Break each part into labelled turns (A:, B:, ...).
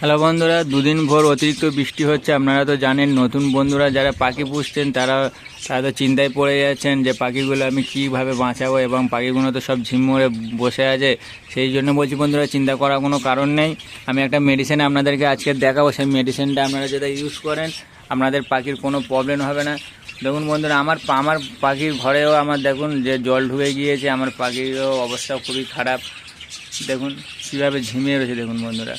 A: Hello বন্ধুরা, দুদিন ভোর অতিরিক্ত বৃষ্টি হচ্ছে। আপনারা তো জানেন, নতুন বন্ধুরা যারা পাখি পুষছেন, তারা তারা তো চিন্তায় পড়ে যাচ্ছেন যে পাখিগুলো আমি কীভাবে বাঁচাবো এবং পাখিগুলো তো সব ঝিমরে বসে আছে। সেই জন্য বলছি বন্ধুরা, চিন্তা করার কোনো কারণ নেই। আমি একটা মেডিসিন আপনাদেরকে আজকে দেখাবো। সেই মেডিসিনটা আপনারা যদি ইউজ করেন, আপনাদের পাখির কোনো প্রবলেম হবে না। দেখুন বন্ধুরা, আমার আমার পাখির ঘরেও আমার দেখুন যে জল ঢুকে গিয়েছে। আমার পাখিরও অবস্থা খুবই খারাপ। দেখুন কীভাবে ঝিমিয়ে রয়েছে। দেখুন বন্ধুরা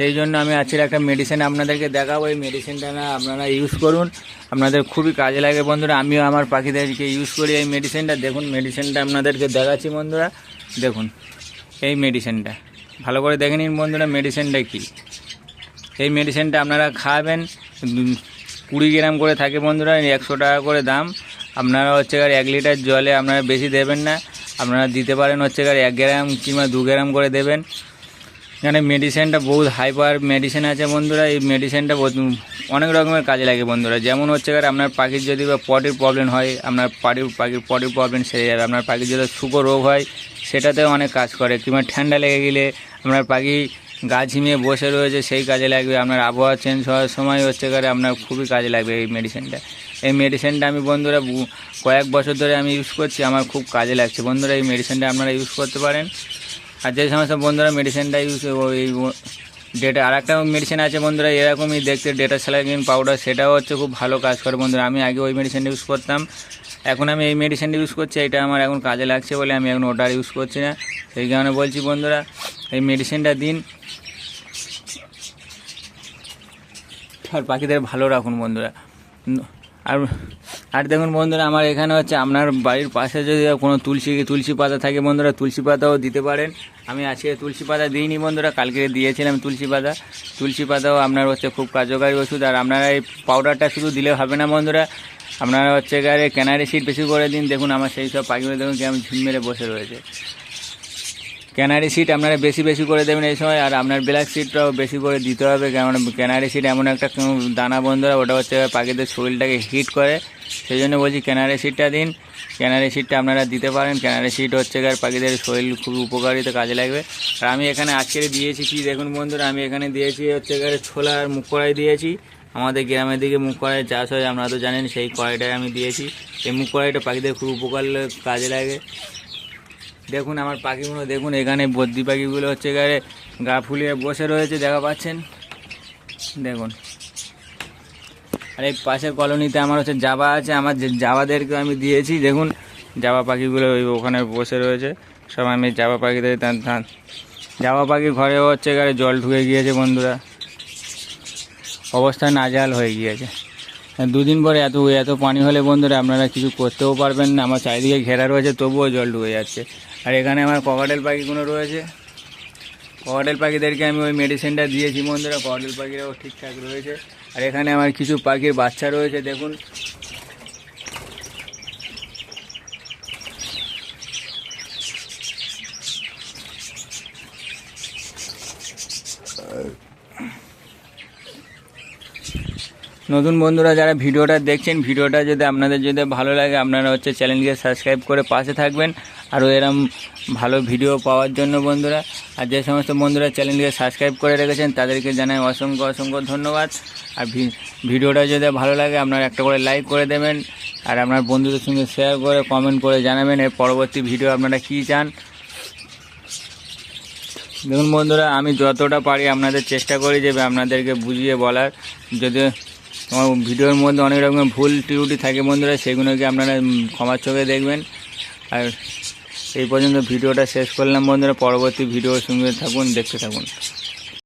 A: সেই জন্য আমি আজকের একটা মেডিসিন আপনাদেরকে দেখাবো। এই মেডিসিনটা না আপনারা ইউজ করুন। আপনাদের খুবই কাজে লাগে বন্ধুরা। আমিও আমার পাখিদেরকে ইউজ করি এই মেডিসিনটা দেখুন মেডিসিনটা আপনাদেরকে দেখাচ্ছি বন্ধুরা। দেখুন, এই মেডিসিনটা ভালো করে দেখে নিন বন্ধুরা মেডিসিনটা কী? এই মেডিসিনটা আপনারা খাবেন কুড়ি গ্রাম করে থাকে বন্ধুরা একশো টাকা করে দাম। আপনারা হচ্ছে গিয়ে এক লিটার জলে আপনারা বেশি দেবেন না। আপনারা দিতে পারেন হচ্ছে গিয়ে এক গ্রাম কিংবা দু গ্রাম করে দেবেন। এখানে মেডিসিনটা বহুত হাইপার মেডিসিন আছে বন্ধুরা। এই মেডিসিনটা অনেক রকমের কাজে লাগে বন্ধুরা। যেমন হচ্ছে গিয়ে আপনার পাখির যদি বা পটির প্রবলেম হয়, আপনার পাটির পাখির পটির প্রবলেম সেরে যাবে আপনার পাখির যদি শুকো রোগ হয়, সেটাতেও অনেক কাজ করে। কিংবা ঠান্ডা লেগে গেলে আপনার পাখি গা ঝিমিয়ে বসে রয়েছে, সেই কাজে লাগবে। আপনার আবহাওয়া চেঞ্জ হওয়ার সময় হচ্ছে গিয়ে আপনার খুবই কাজে লাগবে এই মেডিসিনটা এই মেডিসিনটা আমি বন্ধুরা কয়েক বছর ধরে আমি ইউজ করছি। আমার খুব কাজে লাগছে। বন্ধুরা, এই মেডিসিনটা আপনারা ইউজ করতে পারেন। আর যে সমস্ত বন্ধুরা মেডিসিনটা ইউজ ওই ডেটা আর একটা মেডিসিন আছে বন্ধুরা, এরকমই দেখতে ডেটা স্যালাইন পাউডার সেটাও হচ্ছে খুব ভালো কাজ করে বন্ধুরা। আমি আগে ওই মেডিসিনটা ইউজ করতাম, এখন আমি এই মেডিসিনটা ইউজ করছি, এটা আমার এখন কাজে লাগছে বলে আমি এখন ওটা ইউজ করছি না। সেই কারণে বলছি বন্ধুরা, এই মেডিসিনটা দিন। আর পাখিদের ভালো রাখুন বন্ধুরা। আর আর দেখুন বন্ধুরা, আমার এখানে হচ্ছে আপনার বাড়ির পাশে যদি কোনো তুলসী তুলসী পাতা থাকে বন্ধুরা, তুলসী পাতাও দিতে পারেন। আমি আজকে তুলসী পাতা দিইনি বন্ধুরা, কালকে দিয়েছিলাম তুলসী পাতা। তুলসী পাতাও আপনার হচ্ছে খুব কার্যকারী ওষুধ, আর আপনারা এই পাউডারটা শুধু দিলে হবে না বন্ধুরা। আপনারা হচ্ছে গায়ে ক্যানারি সিট বেশি করে দিন। দেখুন আমার সেই সব পাখিগুলো দেখুন কেমন ঝিম মেরে বসে রয়েছে। ক্যানারি সিট আপনারা বেশি বেশি করে দেবেন এই সময়, আর আপনার ব্ল্যাক সিটটাও বেশি করে দিতে হবে কারণ ক্যানারি সিট এমন একটা দানা বন্ধুরা, ওটা হচ্ছে পাখিদের শরীরটাকে হিট করে। সেই জন্য বলছি ক্যানারি সিটটা দিন। ক্যানারি সিটটা আপনারা দিতে পারেন। ক্যানারি সিট হচ্ছে গিয়ে পাখিদের শরীর খুব উপকারিতা কাজে লাগবে। আর আমি এখানে আজকে দিয়েছি কি, দেখুন বন্ধুরা, আমি এখানে দিয়েছি হচ্ছে ছোলা আর মুখ কড়াই দিয়েছি। আমাদের গ্রামের দিকে মুখ কড়াই চাষ হয়, আপনারা তো জানেন, সেই কড়াইটাই আমি দিয়েছি। এই মুখ কড়াইটা পাখিদের খুব উপকার কাজে লাগে। দেখুন, আমার পাখিগুলো, দেখুন, এখানে বদ্রি পাখিগুলো হচ্ছে গায়ে গা ফুলিয়ে বসে রয়েছে, দেখা পাচ্ছেন? দেখুন। আর এই পাশের কলোনিতে আমার হচ্ছে জাবা আছে, আমার যে জাবাদেরকে আমি দিয়েছি, দেখুন। জাবা পাখিগুলো ওই ওখানে বসে রয়েছে, সব আমি জাবা পাখিদের জাবা পাখির ঘরে হচ্ছে গায়ে জল ঢুকে গিয়েছে, বন্ধুরা। অবস্থা নাজাল হয়ে গিয়েছে। দুদিন পরে এত এত পানি হলে, বন্ধুরা, আপনারা কিছু করতেও পারবেন না, আমার চারিদিকে ঘেরা রয়েছে, তবুও জল ঢুকে যাচ্ছে। আর এখানে আমার ককাটেল পাখিগুলো রয়েছে। ককাটেল পাখিদেরকে আমি ওই মেডিসিনটা দিয়েছি বন্ধুরা। ককাটেল পাখিরাও ঠিকঠাক রয়েছে। আর এখানে আমার কিছু পাখির বাচ্চা রয়েছে, দেখুন। নতুন বন্ধুরা যারা ভিডিওটা দেখছেন, ভিডিওটা যদি আপনাদের যদি ভালো লাগে, আপনারা হচ্ছে চ্যানেলকে সাবস্ক্রাইব করে পাশে থাকবেন। আরও এরম ভালো ভিডিও পাওয়ার জন্য বন্ধুরা। আর যে সমস্ত বন্ধুরা চ্যানেলকে সাবস্ক্রাইব করে রেখেছেন, তাদেরকে জানাই অসংখ্য অসংখ্য ধন্যবাদ। আর ভিডিওটা যদি ভালো লাগে, আপনারা একটা করে লাইক করে দেবেন। আর আপনার বন্ধুদের সঙ্গে শেয়ার করে, কমেন্ট করে জানাবেন এর পরবর্তী ভিডিও আপনারা কী চান। দেখুন বন্ধুরা, আমি যতটা পারি আপনাদের চেষ্টা করি যে আপনাদেরকে বুঝিয়ে বলার। যদি আমার ভিডিওর মধ্যে অনেক রকমের ভুল ত্রুটি থাকে বন্ধুরা, সেগুলোকে আপনারা ক্ষমার চোখে দেখবেন। আর এই পর্যন্ত ভিডিওটা শেষ করলাম বন্ধুরা, পরবর্তী ভিডিও শুনতে থাকুন, দেখতে থাকুন।